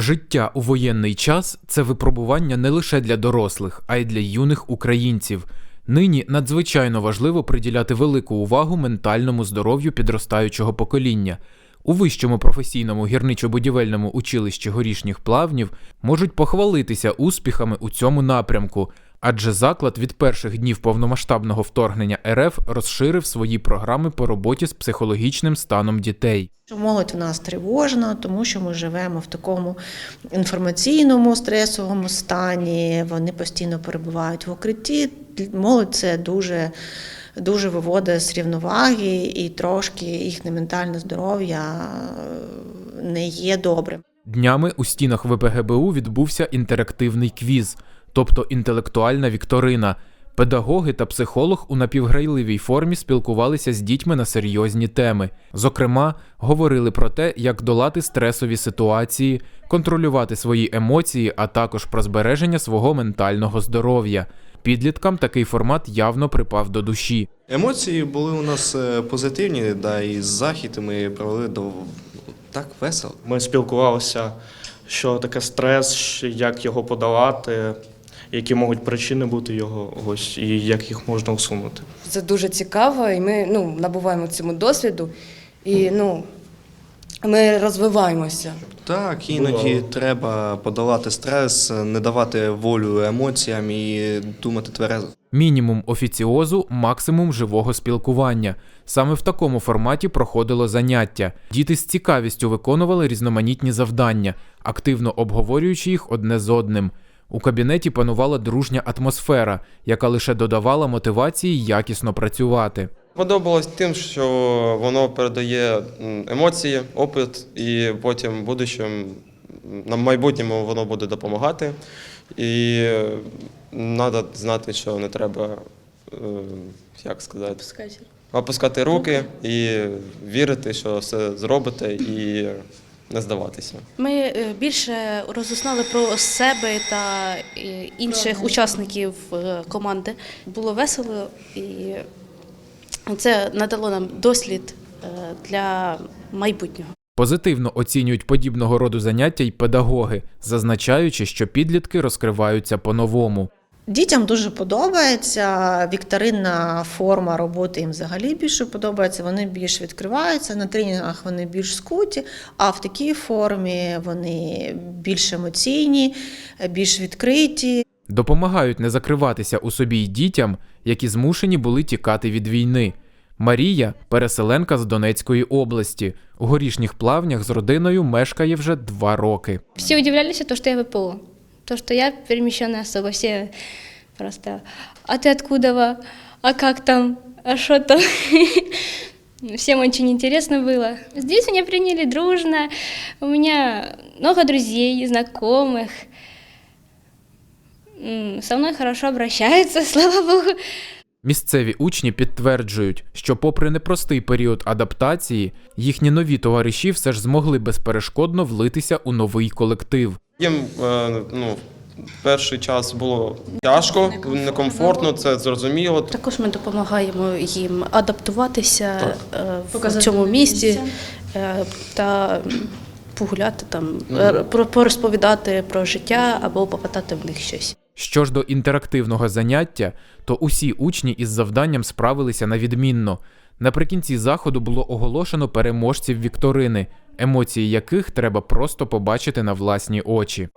Життя у воєнний час це випробування не лише для дорослих, а й для юних українців. Нині надзвичайно важливо приділяти велику увагу ментальному здоров'ю підростаючого покоління. У вищому професійному гірничо-будівельному училищі горішніх плавнів можуть похвалитися успіхами у цьому напрямку, адже заклад від перших днів повномасштабного вторгнення РФ розширив свої програми по роботі з психологічним станом дітей. Молодь у нас тривожна, тому що ми живемо в такому інформаційному стресовому стані. Вони постійно перебувають в укритті. Молодь це дуже, дуже виводить з рівноваги, і трошки їхнє ментальне здоров'я е, не є добрим. Днями у стінах ВПГБУ відбувся інтерактивний квіз, тобто інтелектуальна вікторина. Педагоги та психолог у напівграйливій формі спілкувалися з дітьми на серйозні теми. Зокрема, говорили про те, як долати стресові ситуації, контролювати свої емоції, а також про збереження свого ментального здоров'я. Підліткам такий формат явно припав до душі. Емоції були у нас е, позитивні, да, і захід ми провели до так весело. Ми спілкувалися, що таке стрес, як його подолати, які можуть причини бути його ось і як їх можна усунути. Це дуже цікаво, і ми ну, набуваємо цьому досвіду, і ну, ми розвиваємося. Так, іноді Бувало. треба подолати стрес, не давати волю емоціям і думати тверезо. Мінімум офіціозу, максимум живого спілкування. Саме в такому форматі проходило заняття. Діти з цікавістю виконували різноманітні завдання, активно обговорюючи їх одне з одним. У кабінеті панувала дружня атмосфера, яка лише додавала мотивації якісно працювати. Подобалось тим, що воно передає емоції, опит, і потім в будущому, на майбутньому воно буде допомагати. І треба знати, що не треба, е, як сказати, опускати руки і вірити, що все зробите, і не здаватися. Ми е, більше розузнали про себе та е, інших учасників е, команди. Було весело, і це надало нам дослід для майбутнього. Позитивно оцінюють подібного роду заняття й педагоги, зазначаючи, що підлітки розкриваються по-новому. Дітям дуже подобається вікторинна форма роботи їм взагалі більше подобається. Вони більш відкриваються на тренінгах. Вони більш скуті, а в такій формі вони більш емоційні, більш відкриті. Допомагають не закриватися у собі й дітям, які змушені були тікати від війни. Марія переселенка з Донецької області. У горішніх плавнях з родиною мешкає вже два роки. Все удивлялись, то, что я ВПО. То, что я перемещенная особа. Все просто, а ты откуда? во? А как там? А что там? Всем очень интересно было. Здесь меня приняли дружно. У меня много друзей, знакомых. М, Со мной хорошо обращаются, слава богу. Місцеві учні підтверджують, що, попри непростий період адаптації, їхні нові товариші все ж змогли безперешкодно влитися у новий колектив. Їм е, ну, перший час було тяжко, некомфортно, це зрозуміло. Також ми допомагаємо їм адаптуватися е, в Показати цьому місті е, та погуляти там, про- порозповідати про життя або попитати в них щось. Що ж до інтерактивного заняття, то усі учні із завданням справилися на відмінно. Наприкінці заходу було оголошено переможців вікторини, емоції яких треба просто побачити на власні очі.